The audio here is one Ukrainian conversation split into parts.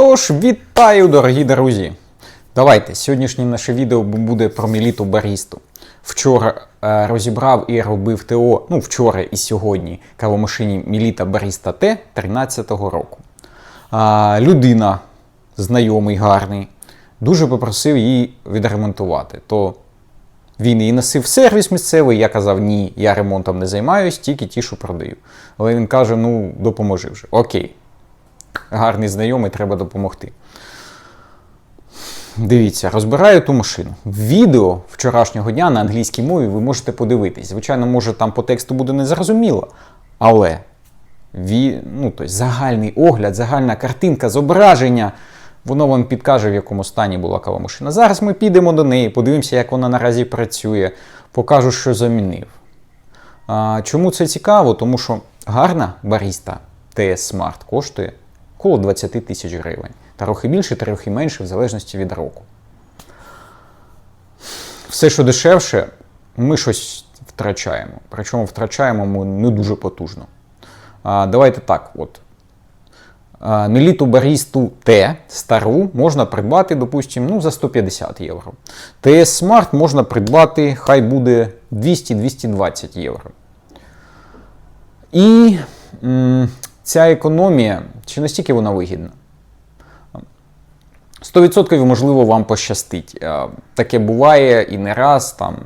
Тож, вітаю, дорогі друзі! Давайте, сьогоднішнє наше відео буде про Міліту Барісту. Вчора е, розібрав і робив ТО, ну вчора і сьогодні, кавомашині Міліта Баріста Т 13-го року. А, людина, знайомий, гарний, дуже попросив її відремонтувати. То він її носив в сервіс місцевий, я казав, ні, я ремонтом не займаюсь, тільки ті, що продаю. Але він каже: ну, допоможи вже. Окей. Гарний знайомий, треба допомогти. Дивіться, розбираю ту машину. Відео вчорашнього дня на англійській мові ви можете подивитись. Звичайно, може там по тексту буде незрозуміло, але ві, ну, тобто, загальний огляд, загальна картинка, зображення, воно вам підкаже, в якому стані була кава машина. Зараз ми підемо до неї, подивимося, як вона наразі працює, покажу, що замінив. А, чому це цікаво? Тому що гарна баріста TS Smart коштує коло 20 тисяч гривень. Трохи більше, трохи менше, в залежності від року. Все, що дешевше, ми щось втрачаємо. Причому втрачаємо ми не дуже потужно. А, давайте так. от. Меліту Барісту Т стару можна придбати, допустимо, ну, за 150 євро. ТС Smart можна придбати, хай буде 200-220 євро. І м, ця економія, чи настільки вона вигідна? 100% можливо вам пощастить. Е, Таке буває і не раз, там,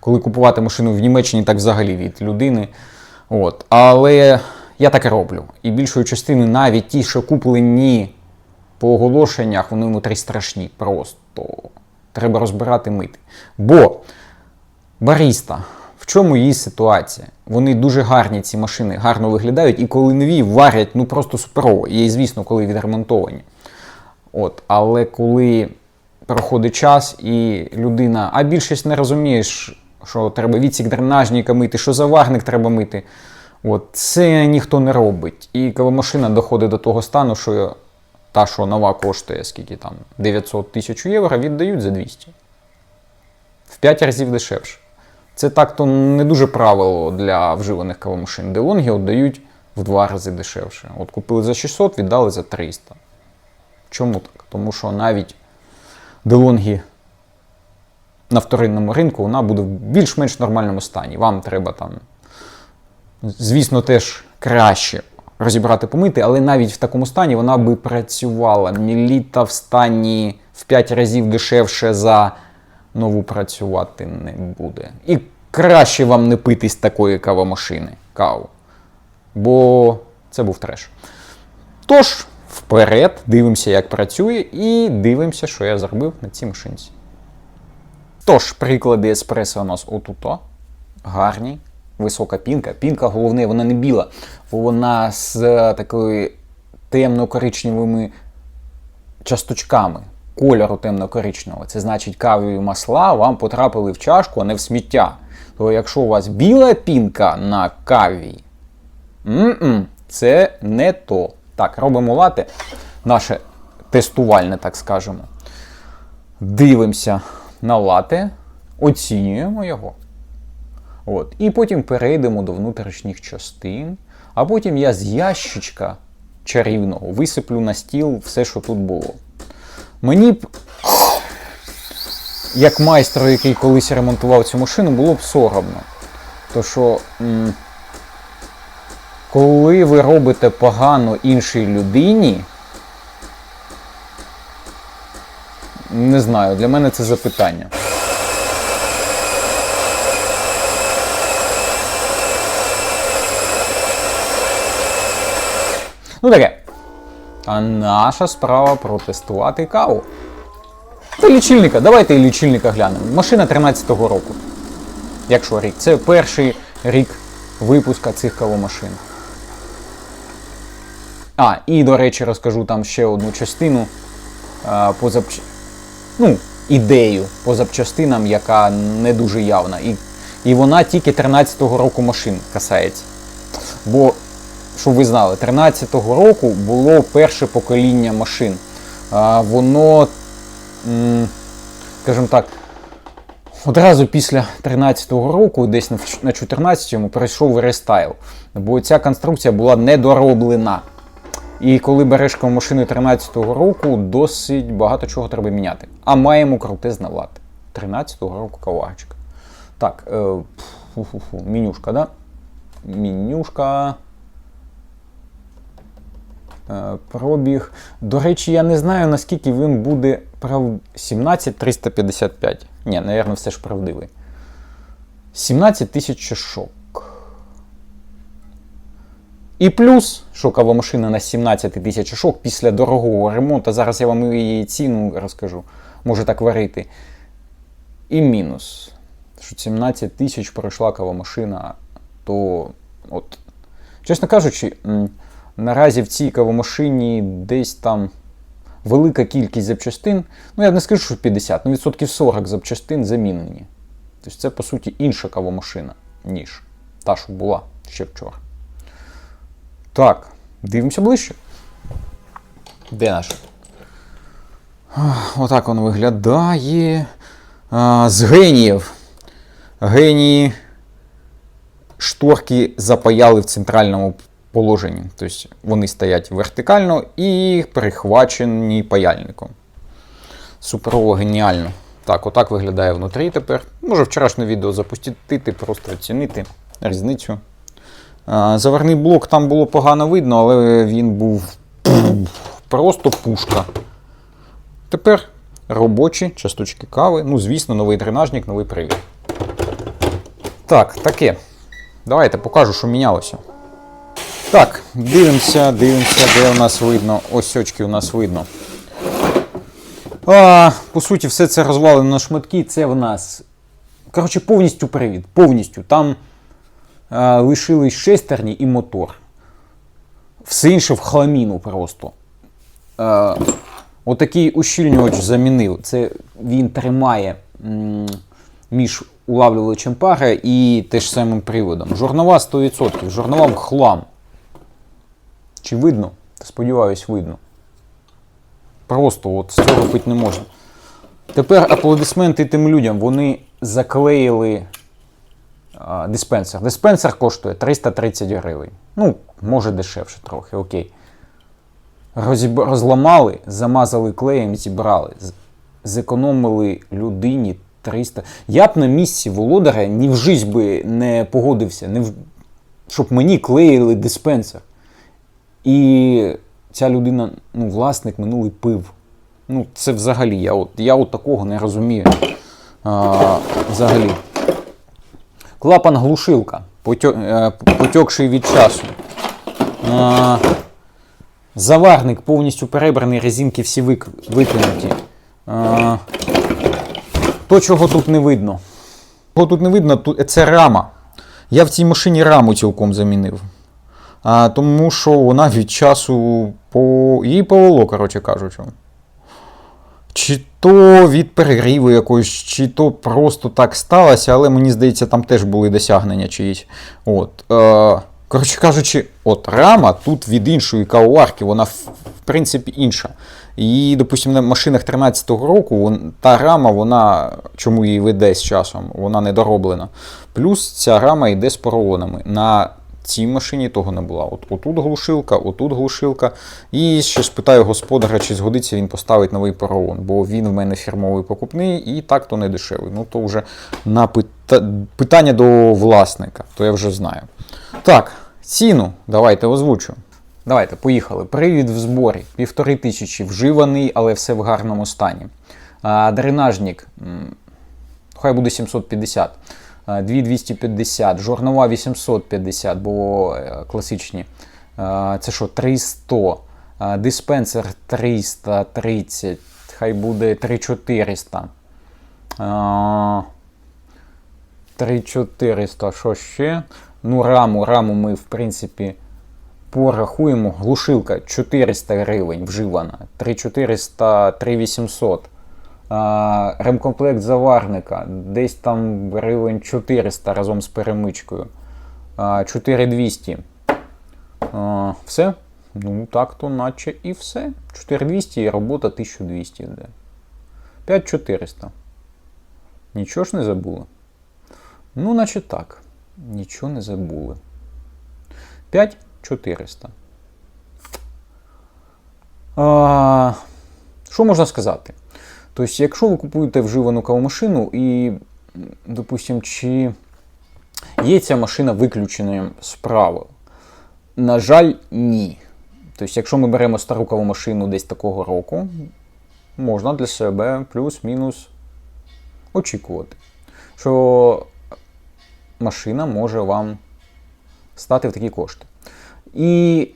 коли купувати машину в Німеччині, так взагалі від людини. От. Але я таке роблю. І більшою частиною навіть ті, що куплені по оголошеннях, вони внутрі страшні. Просто треба розбирати мити. Бо баріста, чому її ситуація? Вони дуже гарні, ці машини, гарно виглядають, і коли нові варять, ну просто суперово. І, звісно, коли відремонтовані. От, але коли проходить час і людина, а більшість не розуміє, що треба відсік дренажника мити, що заварник треба мити. От, це ніхто не робить. І коли машина доходить до того стану, що та, що нова коштує скільки там 900 тисяч євро, віддають за 200. В 5 разів дешевше. Це так-то не дуже правило для вживаних кавомашин. Делонги віддають в два рази дешевше. От купили за 600, віддали за 300. Чому так? Тому що навіть DeLonghi на вторинному ринку вона буде в більш-менш нормальному стані. Вам треба там, звісно, теж краще розібрати помити, але навіть в такому стані вона би працювала. Міліта в стані в 5 разів дешевше за нову працювати не буде. І краще вам не пити з такої кавомашини каву. Бо це був треш. Тож. Вперед, дивимося, як працює, і дивимося, що я зробив на цій машинці. Тож, приклади еспресо у нас отуто. Гарні, висока пінка. Пінка, головне, вона не біла, вона з такою темно-коричневими часточками кольору темно-коричневого. Це значить, кавові масла вам потрапили в чашку, а не в сміття. То якщо у вас біла пінка на каві, м-м, це не то. Так, робимо лати, наше тестувальне, так скажемо. Дивимося на лати, оцінюємо його. От. І потім перейдемо до внутрішніх частин. А потім я з ящичка чарівного висиплю на стіл все, що тут було. Мені б, як майстру, який колись ремонтував цю машину, було б соромно. То що. Коли ви робите погано іншій людині, не знаю, для мене це запитання. Ну таке. А наша справа протестувати каву. Та лічильника, давайте і лічильника глянемо. Машина 13-го року. Якщо рік. Це перший рік випуска цих кавомашин. А, і, до речі, розкажу там ще одну частину а, по запч... ну, ідею по запчастинам, яка не дуже явна. І і вона тільки 13-го року машин касається. Бо, щоб ви знали, 13-го року було перше покоління машин. Воно, скажімо так, одразу після 13-го року, десь на 14-му, перейшов рестайл. Бо ця конструкція була недороблена. І коли береш машину 13-го року, досить багато чого треба міняти. А маємо крутезна лати. 13-го року каварчик. Так, е, фу-фу-фу, менюшка, да? Менюшка. Е, Пробіг. До речі, я не знаю, наскільки він буде прав... 17355. Ні, напевно, все ж правдивий. 17 тисяч шок. І плюс шокова машина на 17 тисяч шок після дорогого ремонту. Зараз я вам її ціну розкажу. Може так варити. І мінус. Що 17 тисяч пройшла кава машина, то от. Чесно кажучи, наразі в цій кавомашині десь там велика кількість запчастин. Ну, я не скажу, що 50, ну відсотків 40 запчастин замінені. Тобто це, по суті, інша кавомашина, ніж та, що була ще вчора. Так, дивимося ближче. Де наш? Отак він виглядає. А, з геніїв. Генії шторки запаяли в центральному положенні. Тобто вони стоять вертикально і перехвачені паяльником. Суперово геніально. Так, отак виглядає внутрі тепер. Може вчорашнє відео запустити, просто оцінити різницю. Заварний блок там було погано видно, але він був просто пушка. Тепер робочі часточки кави. Ну, звісно, новий дренажник, новий привід. Так, таке. Давайте покажу, що мінялося. Так, дивимося, дивимося, де у нас видно. Ось очки у нас видно. А, по суті, все це розвалено на шматки. Це в нас. Коротше, повністю привід. Повністю. Там а, лишились шестерні і мотор. Все інше в хламіну просто. А, отакий ущільнювач замінив. Це він тримає м, між улавлювачем пари і теж самим приводом. Жорнова 100%. Жорнова в хлам. Чи видно? Сподіваюсь, видно. Просто от цього пити не можна. Тепер аплодисменти тим людям. Вони заклеїли а, диспенсер. Диспенсер коштує 330 гривень. Ну, може дешевше трохи, окей. Розіб... Розламали, замазали клеєм, зібрали. Зекономили людині 300. Я б на місці володаря ні в жизнь би не погодився, не в... щоб мені клеїли диспенсер. І ця людина, ну, власник минулий пив. Ну, це взагалі, я от, я от такого не розумію. А, взагалі. Клапан глушилка, е, потьокший від часу. А, заварник повністю перебраний, резинки всі викинуті. То, чого тут не видно. Чого тут не видно, це рама. Я в цій машині раму цілком замінив. А, тому що вона від часу по... її повело, коротше кажучи. Чи то від перегріву якоїсь, чи то просто так сталося, але мені здається, там теж були досягнення чиїсь. От. Е, коротше кажучи, от рама тут від іншої кавуарки, вона в, в принципі інша. І, допустимо, на машинах 13-го року вон- та рама, вона чому її веде з часом, вона недороблена. Плюс ця рама йде з поролонами. На цій машині того не було. От отут глушилка, отут глушилка. І ще спитаю господаря, чи згодиться він поставить новий поролон, бо він в мене фірмовий покупний і так то не дешевий. Ну то вже на пита... питання до власника, то я вже знаю. Так, ціну давайте озвучу. Давайте, поїхали. Привід в зборі. Півтори тисячі вживаний, але все в гарному стані. А, дренажник. Хай буде 750. А, 2250. Жорнова 850, бо е, класичні. Це що, 300. Диспенсер 330. Хай буде 3400. 3400. Що ще? Ну, раму. Раму ми, в принципі, порахуємо. Глушилка 400 гривень вживана. 3400, 3800. Ремкомплект заварника десь там гривень 400 разом з перемичкою. 4200. Все? Ну, так то наче і все. 4200 і робота 1200 йде. 5400. Нічого ж не забули? Ну, наче так. Нічого не забули. 5400. Що можна сказати? Тобто, якщо ви купуєте вживану кавомашину і, допустимо, чи є ця машина виключеною з правил? На жаль, ні. Тобто, якщо ми беремо стару кавомашину десь такого року, можна для себе плюс-мінус очікувати, що машина може вам стати в такі кошти. І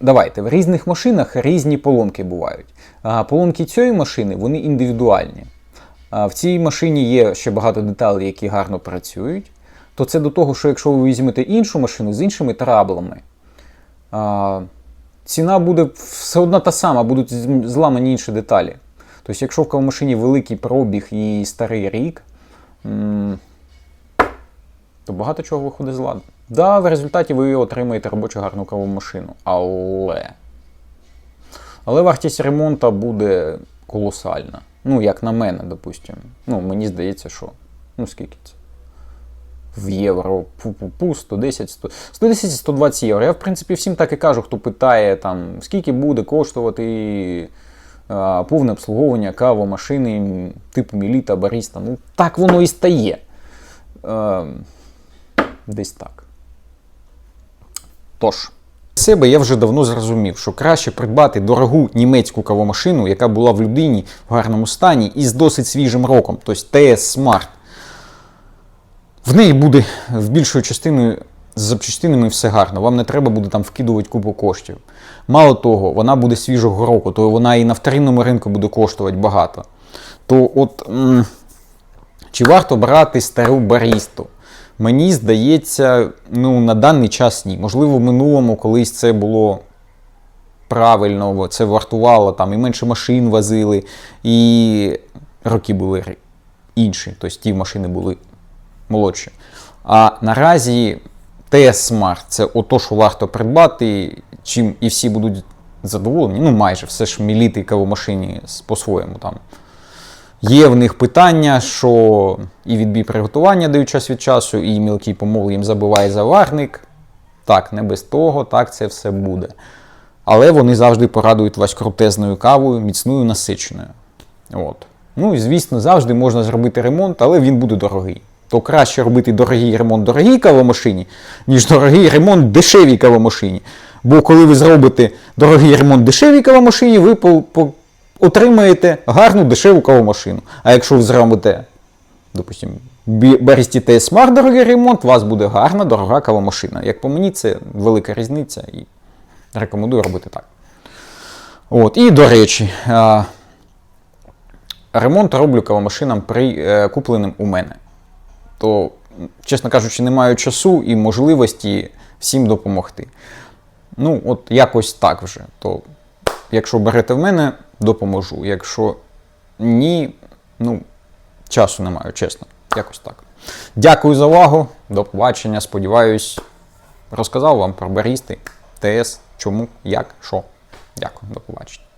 давайте, в різних машинах різні поломки бувають. А поломки цієї машини вони індивідуальні. В цій машині є ще багато деталей, які гарно працюють. То це до того, що якщо ви візьмете іншу машину з іншими траблами, ціна буде все одна та сама, будуть зламані інші деталі. Тобто, якщо в кавомашині великий пробіг і старий рік, то багато чого виходить з ладу. Да, в результаті ви отримаєте робочу гарну кавомашину, але. Але вартість ремонту буде колосальна. Ну, як на мене, допустимо. Ну, мені здається, що. Ну, скільки це? В євро, пу-пу-пу, 110, 100, 110 120 євро. Я, в принципі, всім так і кажу, хто питає, там, скільки буде коштувати а, повне обслуговування кавомашини типу Міліта, Баріста. Ну, так воно і стає. Е, десь так. Тож, для себе я вже давно зрозумів, що краще придбати дорогу німецьку кавомашину, яка була в людині в гарному стані і з досить свіжим роком, тобто TS Smart. В неї буде в більшою частиною з запчастинами все гарно. Вам не треба буде там вкидувати купу коштів. Мало того, вона буде свіжого року, то вона і на вторинному ринку буде коштувати багато. То от м, чи варто брати стару барісту? Мені здається, ну, на даний час ні. Можливо, в минулому колись це було правильно, це вартувало там і менше машин возили, і роки були інші. Тобто ті машини були молодші. А наразі TS Smart це ото, що варто придбати, чим і всі будуть задоволені. Ну, майже все ж міліти кавомашині с- по-своєму там. Є в них питання, що і відбій приготування дають час від часу, і мілкий помол їм забиває заварник. Так, не без того, так це все буде. Але вони завжди порадують вас крутезною кавою, міцною насиченою. От. Ну і звісно, завжди можна зробити ремонт, але він буде дорогий. То краще робити дорогий ремонт дорогій кавомашині, ніж дорогий ремонт дешевій кавомашині. Бо коли ви зробите дорогий ремонт дешевій кавомашині, ви по, отримаєте гарну дешеву кавомашину. А якщо ви зробите, допустимо, Бересті Smart дорогий ремонт, у вас буде гарна, дорога кавомашина. Як по мені, це велика різниця і рекомендую робити так. От, і до речі, ремонт роблю кавомашинам при е, купленим у мене. То, чесно кажучи, не маю часу і можливості всім допомогти. Ну, от якось так вже. То, якщо берете в мене, допоможу. Якщо ні, ну, часу не маю, чесно. Якось так. Дякую за увагу. До побачення. Сподіваюсь, розказав вам про барісти, ТС, чому, як, що. Дякую, до побачення.